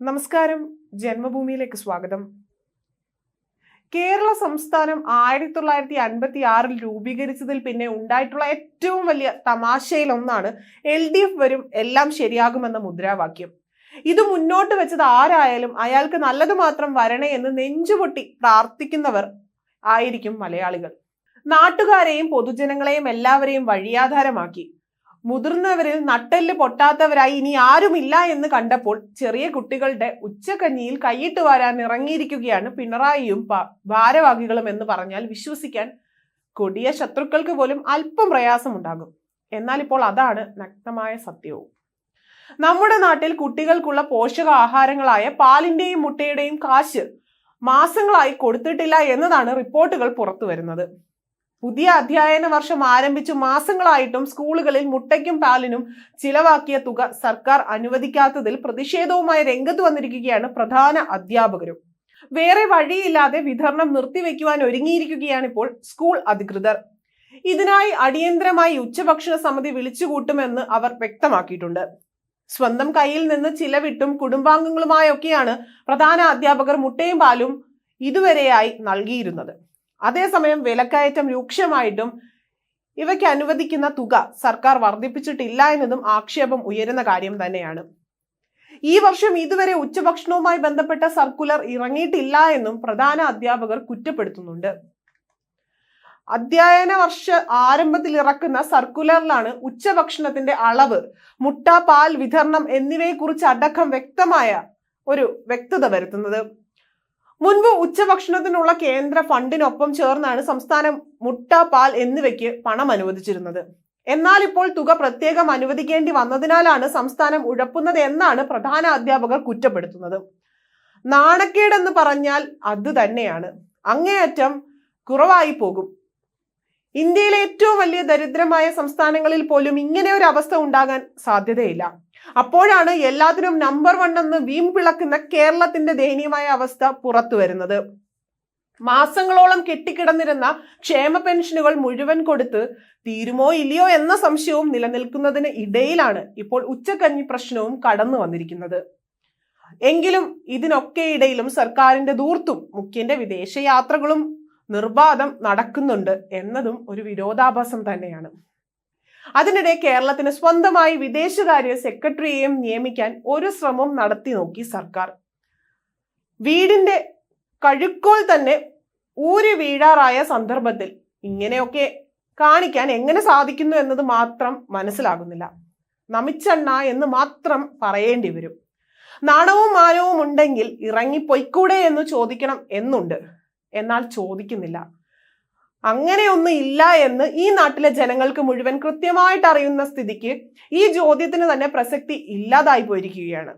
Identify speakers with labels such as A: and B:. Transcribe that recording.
A: നമസ്കാരം. ജന്മഭൂമിയിലേക്ക് സ്വാഗതം. കേരള സംസ്ഥാനം ആയിരത്തി തൊള്ളായിരത്തി അൻപത്തി ആറിൽ രൂപീകരിച്ചതിൽ പിന്നെ ഉണ്ടായിട്ടുള്ള ഏറ്റവും വലിയ തമാശയിലൊന്നാണ് എൽ ഡി എഫ് വരും എല്ലാം ശരിയാകുമെന്ന മുദ്രാവാക്യം. ഇത് മുന്നോട്ട് വെച്ചത് ആരായാലും അയാൾക്ക് നല്ലത് മാത്രം വരണേ എന്ന് നെഞ്ചുപൊട്ടി പ്രാർത്ഥിക്കുന്നവർ ആയിരിക്കും മലയാളികൾ. നാട്ടുകാരെയും പൊതുജനങ്ങളെയും എല്ലാവരെയും വഴിയാധാരമാക്കി. മുതിർന്നവരിൽ നട്ടെല്ല് പൊട്ടാത്തവരായി ഇനി ആരുമില്ല എന്ന് കണ്ടപ്പോൾ ചെറിയ കുട്ടികളുടെ ഉച്ചക്കഞ്ഞിയിൽ കൈയിട്ട് വാരാൻ ഇറങ്ങിയിരിക്കുകയാണ് പിണറായിയും ഭാരവാഹികളും എന്ന് പറഞ്ഞാൽ വിശ്വസിക്കാൻ കൊടിയ ശത്രുക്കൾക്ക് പോലും അല്പം പ്രയാസമുണ്ടാകും. എന്നാൽ ഇപ്പോൾ അതാണ് നഗ്നമായ സത്യവും. നമ്മുടെ നാട്ടിൽ കുട്ടികൾക്കുള്ള പോഷകാഹാരങ്ങളായ പാലിന്റെയും മുട്ടയുടെയും കാശ് മാസങ്ങളായി കൊടുത്തിട്ടില്ല എന്നതാണ് റിപ്പോർട്ടുകൾ പുറത്തു വരുന്നത് പുതിയ അധ്യയന വർഷം ആരംഭിച്ചു. മാസങ്ങളായിട്ടും സ്കൂളുകളിൽ മുട്ടയ്ക്കും പാലിനും ചിലവാക്കിയ തുക സർക്കാർ അനുവദിക്കാത്തതിൽ പ്രതിഷേധവുമായി രംഗത്ത് വന്നിരിക്കുകയാണ് പ്രധാന അധ്യാപകരും. വേറെ വഴിയില്ലാതെ വിതരണം നിർത്തിവെക്കുവാൻ ഒരുങ്ങിയിരിക്കുകയാണ് ഇപ്പോൾ സ്കൂൾ അധികൃതർ. ഇതിനായി അടിയന്തരമായി ഉച്ചഭക്ഷണ സമിതി വിളിച്ചുകൂട്ടുമെന്ന് അവർ വ്യക്തമാക്കിയിട്ടുണ്ട്. സ്വന്തം കയ്യിൽ നിന്ന് ചിലവിട്ടും കുടുംബാംഗങ്ങളുമായൊക്കെയാണ് പ്രധാന അധ്യാപകർ മുട്ടയും പാലും ഇതുവരെയായി നൽകിയിരുന്നത്. അതേസമയം വിലക്കയറ്റം രൂക്ഷമായിട്ടും ഇവയ്ക്ക് അനുവദിക്കുന്ന തുക സർക്കാർ വർദ്ധിപ്പിച്ചിട്ടില്ല എന്നതും ആക്ഷേപം ഉയരുന്ന കാര്യം തന്നെയാണ്. ഈ വർഷം ഇതുവരെ ഉച്ചഭക്ഷണവുമായി ബന്ധപ്പെട്ട സർക്കുലർ ഇറങ്ങിയിട്ടില്ല എന്നും പ്രധാന അധ്യാപകർ കുറ്റപ്പെടുത്തുന്നുണ്ട്. അധ്യയന വർഷ ആരംഭത്തിൽ ഇറക്കുന്ന സർക്കുലറിലാണ് ഉച്ചഭക്ഷണത്തിന്റെ അളവ് മുട്ട പാൽ വിതരണം എന്നിവയെക്കുറിച്ച് അടക്കം വ്യക്തമായ ഒരു വ്യക്തത വരുത്തുന്നത്. മുൻപ് ഉച്ചഭക്ഷണത്തിനുള്ള കേന്ദ്ര ഫണ്ടിനൊപ്പം ചേർന്നാണ് സംസ്ഥാനം മുട്ട പാൽ എന്നിവയ്ക്ക് പണം അനുവദിച്ചിരുന്നത്. എന്നാൽ ഇപ്പോൾ തുക പ്രത്യേകം അനുവദിക്കേണ്ടി വന്നതിനാലാണ് സംസ്ഥാനം ഉഴപ്പുന്നത് എന്നാണ് പ്രധാന അധ്യാപകർ കുറ്റപ്പെടുത്തുന്നത്. നാണക്കേടെന്ന് പറഞ്ഞാൽ അത് തന്നെയാണ്. അങ്ങേയറ്റം കുറവായി പോകും. ഇന്ത്യയിലെ ഏറ്റവും വലിയ ദരിദ്രമായ സംസ്ഥാനങ്ങളിൽ പോലും ഇങ്ങനെ ഒരു അവസ്ഥ ഉണ്ടാകാൻ സാധ്യതയില്ല. അപ്പോഴാണ് എല്ലാത്തിനും നമ്പർ വൺ എന്ന് വീം പിളക്കുന്ന കേരളത്തിന്റെ ദയനീയമായ അവസ്ഥ പുറത്തു വരുന്നത്. മാസങ്ങളോളം കെട്ടിക്കിടന്നിരുന്ന ക്ഷേമ പെൻഷനുകൾ മുഴുവൻ കൊടുത്ത് തീരുമോ ഇല്ലയോ എന്ന സംശയവും നിലനിൽക്കുന്നതിന് ഇടയിലാണ് ഇപ്പോൾ ഉച്ചക്കഞ്ഞി പ്രശ്നവും കടന്നു വന്നിരിക്കുന്നത്. എങ്കിലും ഇതിനൊക്കെ ഇടയിലും സർക്കാരിന്റെ ദൂർത്തും മുഖ്യന്റെ വിദേശയാത്രകളും നിർബാധം നടക്കുന്നുണ്ട് എന്നതും ഒരു വിരോധാഭാസം തന്നെയാണ്. അതിനിടെ കേരളത്തിന് സ്വന്തമായി വിദേശകാര്യ സെക്രട്ടറിയെയും നിയമിക്കാൻ ഒരു ശ്രമം നടത്തി നോക്കി സർക്കാർ. വീടിന്റെ കഴുക്കോൽ തന്നെ ഊരി വീഴാറായ സന്ദർഭത്തിൽ ഇങ്ങനെയൊക്കെ കാണിക്കാൻ എങ്ങനെ സാധിക്കുന്നു എന്നത് മാത്രം മനസ്സിലാകുന്നില്ല. നമിച്ചണ്ണ എന്ന് മാത്രം പറയേണ്ടി വരും. നാണവും മാനവും ഉണ്ടെങ്കിൽ ഇറങ്ങിപ്പോയിക്കൂടെ എന്ന് ചോദിക്കണം എന്നുണ്ട്. എന്നാൽ ചോദിക്കുന്നില്ല. അങ്ങനെയൊന്നും ഇല്ല എന്ന് ഈ നാട്ടിലെ ജനങ്ങൾക്ക് മുഴുവൻ കൃത്യമായിട്ട് അറിയുന്ന സ്ഥിതിക്ക് ഈ ചോദ്യത്തിന് തന്നെ പ്രസക്തി ഇല്ലാതായി പോയിരിക്കുകയാണ്.